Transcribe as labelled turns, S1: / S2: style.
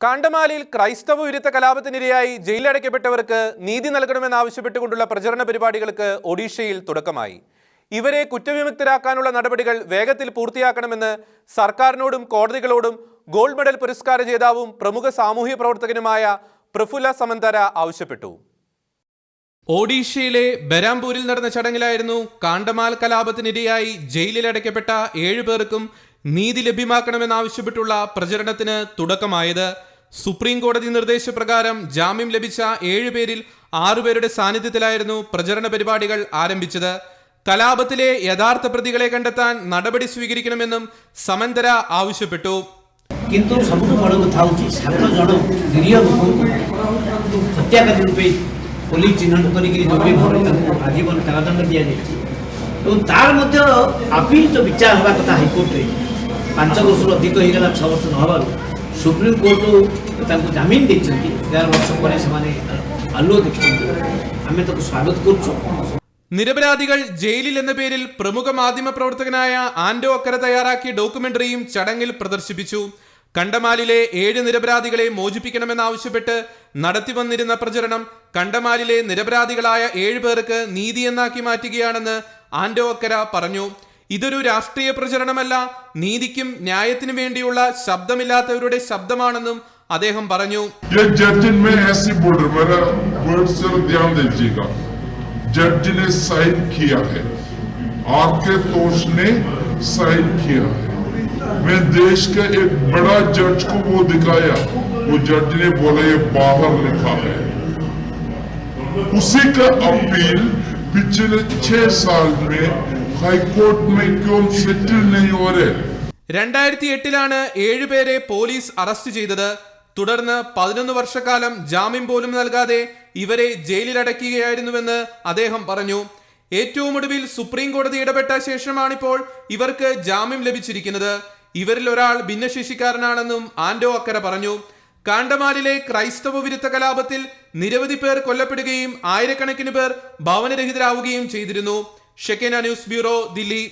S1: കാണ്ടമാലിയിൽ ക്രൈസ്തവ വിരുദ്ധ കലാപത്തിനിരയായി ജയിലടയ്ക്കപ്പെട്ടവർക്ക് നീതി നൽകണമെന്നാവശ്യപ്പെട്ടുകൊണ്ടുള്ള പ്രചരണ പരിപാടികൾക്ക് ഒഡീഷയിൽ തുടക്കമായി. ഇവരെ കുറ്റവിമുക്തരാക്കാനുള്ള നടപടികൾ വേഗത്തിൽ പൂർത്തിയാക്കണമെന്ന് സർക്കാരിനോടും കോടതികളോടും ഗോൾഡ് മെഡൽ പുരസ്കാര ജേതാവും പ്രമുഖ സാമൂഹ്യ പ്രവർത്തകനുമായ പ്രഫുല്ല സമന്തര ആവശ്യപ്പെട്ടു. ഒഡീഷയിലെ ബരാംപൂരിൽ നടന്ന ചടങ്ങിലായിരുന്നു കാണ്ടമാൽ കലാപത്തിനിരയായി ജയിലിലടയ്ക്കപ്പെട്ട ഏഴു പേർക്കും നീതി ലഭ്യമാക്കണമെന്നാവശ്യപ്പെട്ടുള്ള പ്രചരണത്തിന് തുടക്കമായത്. സുപ്രീം കോടതി നിർദ്ദേശപ്രകാരം ജാമ്യം ലഭിച്ച ഏഴു പേരിൽ ആറുപേരുടെ സാന്നിധ്യത്തിലായിരുന്നു പ്രചരണ പരിപാടികൾ ആരംഭിച്ചത് കലാപത്തിലെ യഥാർത്ഥ പ്രതികളെ കണ്ടെത്താൻ നടപടി സ്വീകരിക്കണമെന്നും സമന്തര ആവശ്യപ്പെട്ടു
S2: କିନ୍ତୁ ସବୁଠୁ ବଡ଼ କଥା ହେଉଛି ସାତ ଜଣ ନିରୀହ ଲୋକଙ୍କୁ ହତ୍ୟାକାରୀ ରୂପେ ପୋଲିସ ଚିହ୍ନଟ କରିକି ଯୋଗ୍ୟ ଭାବରେ ତାଙ୍କୁ ଆଜୀବନ କାରାଦଣ୍ଡ ଦିଆଯାଇଛି ଏବଂ ତାର ମଧ୍ୟ ଆପିଲ ତ ବିଚାର ହେବା କଥା ହାଇକୋର୍ଟରେ ପାଞ୍ଚ ବର୍ଷରୁ ଅଧିକ ହେଇଗଲା ଛଅ ବର୍ଷ ନ ହେବାରୁ ସୁପ୍ରିମକୋର୍ଟ ତାଙ୍କୁ ଜାମିନ ଦେଇଛନ୍ତି ଏଗାର ବର୍ଷ ପରେ ସେମାନେ ଆଲୁଅ ଦେଖିଛନ୍ତି ଆମେ ତାକୁ ସ୍ୱାଗତ କରୁଛୁ
S1: നിരപരാധികൾ ജയിലിൽ എന്ന പേരിൽ പ്രമുഖ മാധ്യമ പ്രവർത്തകനായ ആൻഡോ അക്കര തയ്യാറാക്കിയ ഡോക്യുമെന്ററിയും ചടങ്ങിൽ പ്രദർശിപ്പിച്ചു കണ്ടമാലിലെ ഏഴ് നിരപരാധികളെ മോചിപ്പിക്കണമെന്നാവശ്യപ്പെട്ട് നടത്തി വന്നിരുന്ന പ്രചരണം കണ്ടമാലിലെ നിരപരാധികളായ ഏഴ് പേർക്ക് നീതി എന്നാക്കി മാറ്റുകയാണെന്ന് ആൻഡോ അക്കര പറഞ്ഞു ഇതൊരു രാഷ്ട്രീയ പ്രചരണമല്ല നീതിക്കും ന്യായത്തിനും വേണ്ടിയുള്ള ശബ്ദമില്ലാത്തവരുടെ ശബ്ദമാണെന്നും അദ്ദേഹം പറഞ്ഞു
S3: ये जज में ऐसी बॉर्डर मेरा वर्ड से ध्यान दीजिएगा जज ने साइन किया है आर के तोष ने साइन किया है मैं देश के एक बड़ा जज को वो दिखाया वो जज ने बोला ये बाहर लिखा है उसी का अपील पिछले छह साल में हाईकोर्ट में क्यों सेटल नहीं हो रहे
S1: രണ്ടായിരത്തി എട്ടിലാണ് ഏഴുപേരെ പോലീസ് അറസ്റ്റ് ചെയ്തത് തുടർന്ന് പതിനൊന്ന് വർഷക്കാലം ജാമ്യം പോലും നൽകാതെ ഇവരെ ജയിലിലടയ്ക്കുകയായിരുന്നുവെന്ന് അദ്ദേഹം പറഞ്ഞു ഏറ്റവും ഒടുവിൽ സുപ്രീം കോടതി ഇടപെട്ട ശേഷമാണിപ്പോൾ ഇവർക്ക് ജാമ്യം ലഭിച്ചിരിക്കുന്നത് ഇവരിൽ ഒരാൾ ഭിന്നശേഷിക്കാരനാണെന്നും ആൻഡോ അക്കര പറഞ്ഞു കാണ്ടമാലിലെ ക്രൈസ്തവ വിരുദ്ധ കലാപത്തിൽ നിരവധി പേർ കൊല്ലപ്പെടുകയും ആയിരക്കണക്കിന് പേർ ഭവനരഹിതരാവുകയും ചെയ്തിരുന്നു. Shekena news bureau Delhi.